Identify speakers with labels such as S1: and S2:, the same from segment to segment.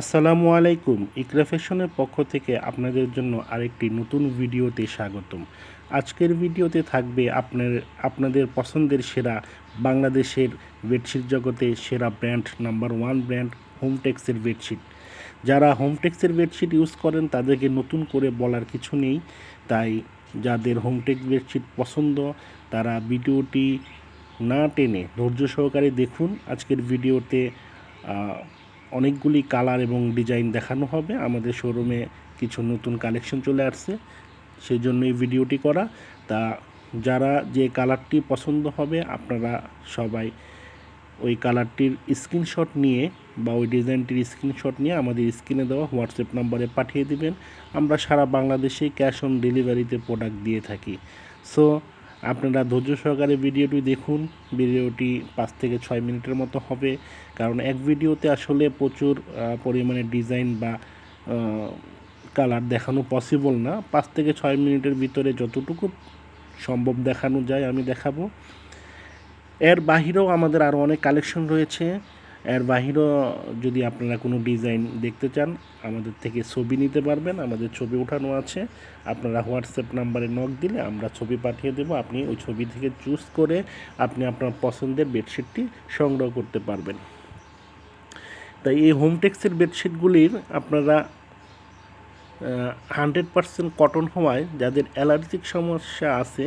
S1: আসসালামু আলাইকুম। ইকরা ফ্যাশনের পক্ষ থেকে আপনাদের জন্য আরেকটি নতুন ভিডিওতে স্বাগতম। আজকের ভিডিওতে থাকবে আপনার, আপনাদের পছন্দের সেরা বাংলাদেশের বেডশিট জগতে সেরা ব্র্যান্ড নাম্বার ওয়ান ব্র্যান্ড হোমটেক্সের বেডশিট। যারা হোমটেক্সের বেডশিট ইউজ করেন, তাদেরকে নতুন করে বলার কিছু নেই। তাই যাদের হোমটেক্স বেডশিট পছন্দ, তারা ভিডিওটি না টেনে ধৈর্য সহকারে দেখুন। আজকের ভিডিওতে অনেকগুলি কালার এবং ডিজাইন দেখানো হবে। আমাদের শোরুমে কিছু নতুন কালেকশন চলে আসছে। সেই জন্য এই ভিডিওটি করা। তা যারা যে কালারটি পছন্দ হবে, আপনারা সবাই ওই কালারটির স্ক্রিনশট নিয়ে বা ওই ডিজাইনটির স্ক্রিনশট নিয়ে আমাদের স্ক্রিনে দেওয়া হোয়াটসঅ্যাপ নাম্বারে পাঠিয়ে দিবেন। আমরা সারা বাংলাদেশে ক্যাশ অন ডেলিভারিতে প্রোডাক্ট দিয়ে থাকি। সো আপনারা ধৈর্য সহকারে ভিডিওটি দেখুন। ভিডিওটি পাঁচ থেকে ছয় মিনিটের মতো হবে। কারণ এক ভিডিওতে আসলে প্রচুর পরিমাণে ডিজাইন বা কালার দেখানো পসিবল না। পাঁচ থেকে ছয় মিনিটের ভিতরে যতটুকু সম্ভব দেখানো যায় আমি দেখাবো। এর বাহিরেও আমাদের আরও অনেক কালেকশন রয়েছে। এর বাহিরেও যদি আপনারা কোনো ডিজাইন দেখতে চান, আমাদের থেকে ছবি নিতে পারবেন, আমাদের ছবি ওঠানো আছে। আপনারা হোয়াটসঅ্যাপ নাম্বারে নক দিলে আমরা ছবি পাঠিয়ে দেবো। আপনি ওই ছবি থেকে চুজ করে আপনি আপনার পছন্দের বেডশিটটি সংগ্রহ করতে পারবেন। তাই এই হোমটেক্সের বেডশিটগুলির আপনারা হান্ড্রেড পারসেন্ট কটন হওয়ায় যাদের অ্যালার্জিক সমস্যা আছে,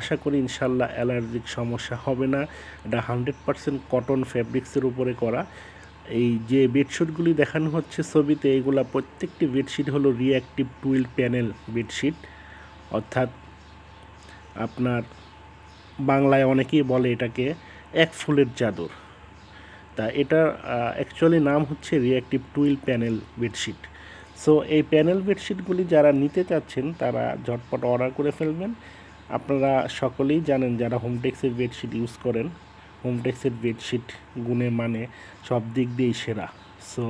S1: আশা করি ইনশাল্লাহ অ্যালার্জিক সমস্যা হবে না। এটা হান্ড্রেড পারসেন্ট কটন ফ্যাব্রিক্সের উপরে করা। এই যে বেডশিটগুলি দেখানো হচ্ছে ছবিতে, এগুলা প্রত্যেকটি বেডশিট হলো রিঅ্যাক্টিভ টুইল প্যানেল বেডশিট অর্থাৎ আপনার বাংলায় অনেকেই বলে এটাকে এক ফুলের চাদর। তা এটা অ্যাকচুয়ালি নাম হচ্ছে reactive twill panel bedsheet so এই প্যানেল বেডশিটগুলি যারা নিতে চাচ্ছেন, তারা ঝটপট অর্ডার করে ফেলবেন। আপনারা সকলেই জানেন যারা হোমটেক্সের বেডশিট ইউজ করেন হোমটেক্সের বেডশিট গুণে মানে সব দিক দিয়েই সেরা। সো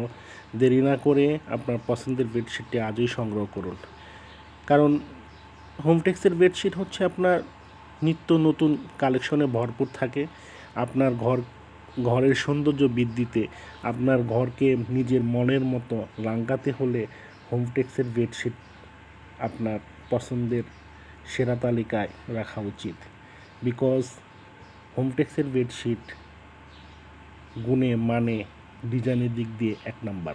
S1: দেরি না করে আপনার পছন্দের বেডশিটটি আজই সংগ্রহ করুন। কারণ হোমটেক্সের বেডশিট হচ্ছে আপনার নিত্য নতুন কালেকশনে ভরপুর থাকে। আপনার ঘর ঘরের সৌন্দর্য বৃদ্ধিতে আপনার ঘরকে নিজের মনের মতো রাঙ্গাতে হলে হোমটেক্সের বেডশিট আপনার পছন্দের সেরা তালিকায় রাখা উচিত। বিকজ হোমটেক্সের বেডশিট গুণে মানে ডিজাইনের দিক দিয়ে এক নাম্বার।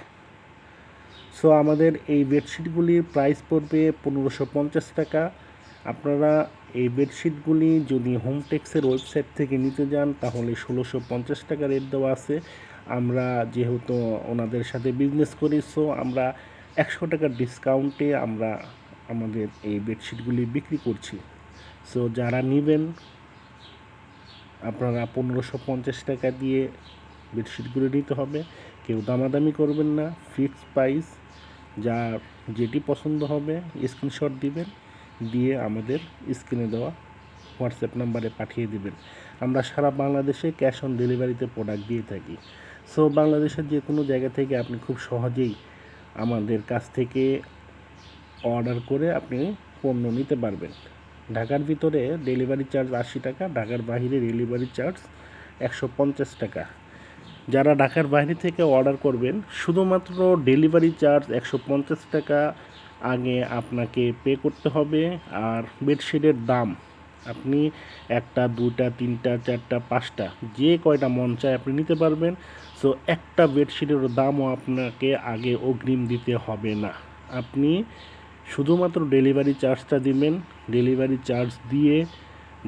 S1: সো আমাদের এই বেডশিটগুলির প্রাইস পড়বে পনেরোশো পঞ্চাশ টাকা। আপনারা এই বেডশিটগুলি যদি হোমটেক্সের ওয়েবসাইট থেকে নিতে যান, তাহলে ষোলোশো পঞ্চাশ টাকা রেট দেওয়া আছে। আমরা যেহেতু ওনাদের সাথে বিজনেস করি সো আমরা একশো টাকার ডিসকাউন্টে আমরা আমাদের এই বেডশিটগুলি বিক্রি করছি। সো যারা নেবেন, আপনারা পনেরোশো পঞ্চাশ টাকা দিয়ে বেডশিটগুলো নিতে হবে। কেউ দামাদামি করবেন না ফিক্স প্রাইস যা যেটি পছন্দ হবে স্ক্রিনশট দিবেন। দিয়ে আমাদের স্ক্রিনে দেওয়া হোয়াটসঅ্যাপ নাম্বারে পাঠিয়ে দিবেন। আমরা সারা বাংলাদেশে ক্যাশ অন ডেলিভারিতে প্রোডাক্ট দিয়ে থাকি। সো, বাংলাদেশের যে কোনো জায়গা থেকে আপনি খুব সহজেই আমাদের কাছ থেকে অর্ডার করে আপনি পণ্য নিতে পারবেন। ঢাকার ভিতরে ডেলিভারি চার্জ আশি টাকা, ঢাকার বাইরে ডেলিভারি চার্জ একশো পঞ্চাশ টাকা। যারা ঢাকার বাইরে থেকে অর্ডার করবেন, শুধুমাত্র ডেলিভারি চার্জ একশো পঞ্চাশ টাকা আগে আপনাকে পে করতে হবে আর বেডশিটের দাম। আপনি একটা দুটা তিনটা, চারটা, পাঁচটা, যে কয়টা মন চায় আপনি নিতে পারবেন। সো, একটা বেডশিটের দামও আপনাকে আগে অগ্রিম দিতে হবে না। আপনি শুধুমাত্র ডেলিভারি চার্জটা দিবেন, ডেলিভারি চার্জ দিয়ে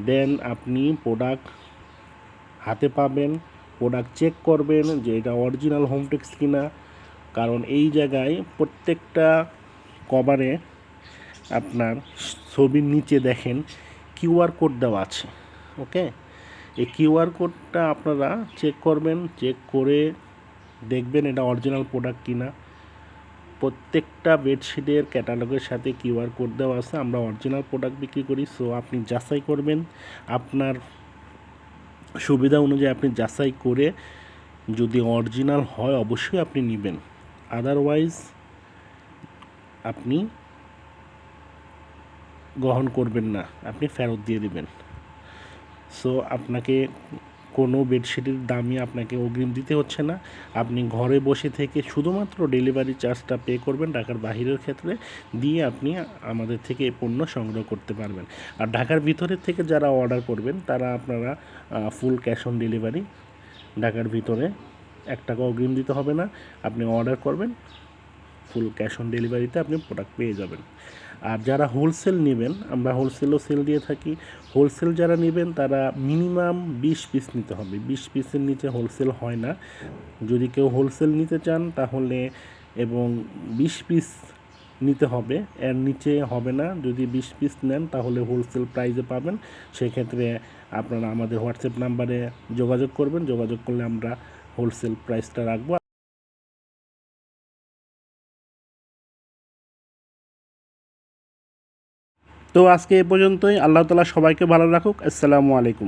S1: দেন আপনি প্রোডাক্ট হাতে পাবেন, প্রোডাক্ট চেক করবেন যে এটা অরিজিনাল হোমটেক্স কিনা। কারণ এই জায়গায় প্রত্যেকটা কভারে আপনার ছবির নিচে দেখেন কিউআর কোড দেওয়া আছে, ওকে? এই কিউআর কোডটা আপনারা চেক করবেন, চেক করে দেখবেন এটা অরিজিনাল প্রোডাক্ট কিনা। প্রত্যেকটা বেডশিটের ক্যাটালগের সাথে কিউআর কোড দেওয়া আছে, আমরা অরিজিনাল প্রোডাক্ট বিক্রি করি, সো আপনি যাচাই করবেন। আপনার সুবিধা অনুযায়ী আপনি যাচাই করে যদি অরিজিনাল হয়, অবশ্যই আপনি নেবেন। আদারওয়াইজ আপনি গ্রহণ করবেন না, আপনি ফেরত দিয়ে দেবেন। সো আপনাকে কোনো বেডশিটের দামই আপনাকে অগ্রিম দিতে হচ্ছে না। আপনি ঘরে বসে থেকে শুধুমাত্র ডেলিভারি চার্জটা পে করবেন ঢাকার বাহিরের ক্ষেত্রে, দিয়ে আপনি আমাদের থেকে এই পণ্য সংগ্রহ করতে পারবেন। আর ঢাকার ভিতরের থেকে যারা অর্ডার করবেন, তারা আপনারা ফুল ক্যাশ অন ডেলিভারি ঢাকার ভিতরে এক টাকা অগ্রিম দিতে হবে না। আপনি অর্ডার করবেন ফুল ক্যাশ অন ডেলিভারিতে আপনি প্রোডাক্ট পেয়ে যাবেন। আর যারা হোলসেল নেবেন, আমরা হোলসেলও সেল দিয়ে থাকি, হোলসেল যারা নেবেন, তারা মিনিমাম বিশ পিস নিতে হবে। বিশ পিসের নিচে হোলসেল হয় না। যদি কেউ হোলসেল নিতে চান, তাহলে এবং বিশ পিস নিতে হবে, এর নিচে হবে না। যদি বিশ পিস নেন, তাহলে হোলসেল প্রাইসে পাবেন। সেক্ষেত্রে আপনারা আমাদের হোয়াটসঅ্যাপ নাম্বারে যোগাযোগ করবেন। যোগাযোগ করলে আমরা হোলসেল প্রাইসটা রাখব। তো আজকে এ পর্যন্তই। আল্লাহ তালা সবাইকে ভালো রাখুক। আসসালামু আলাইকুম।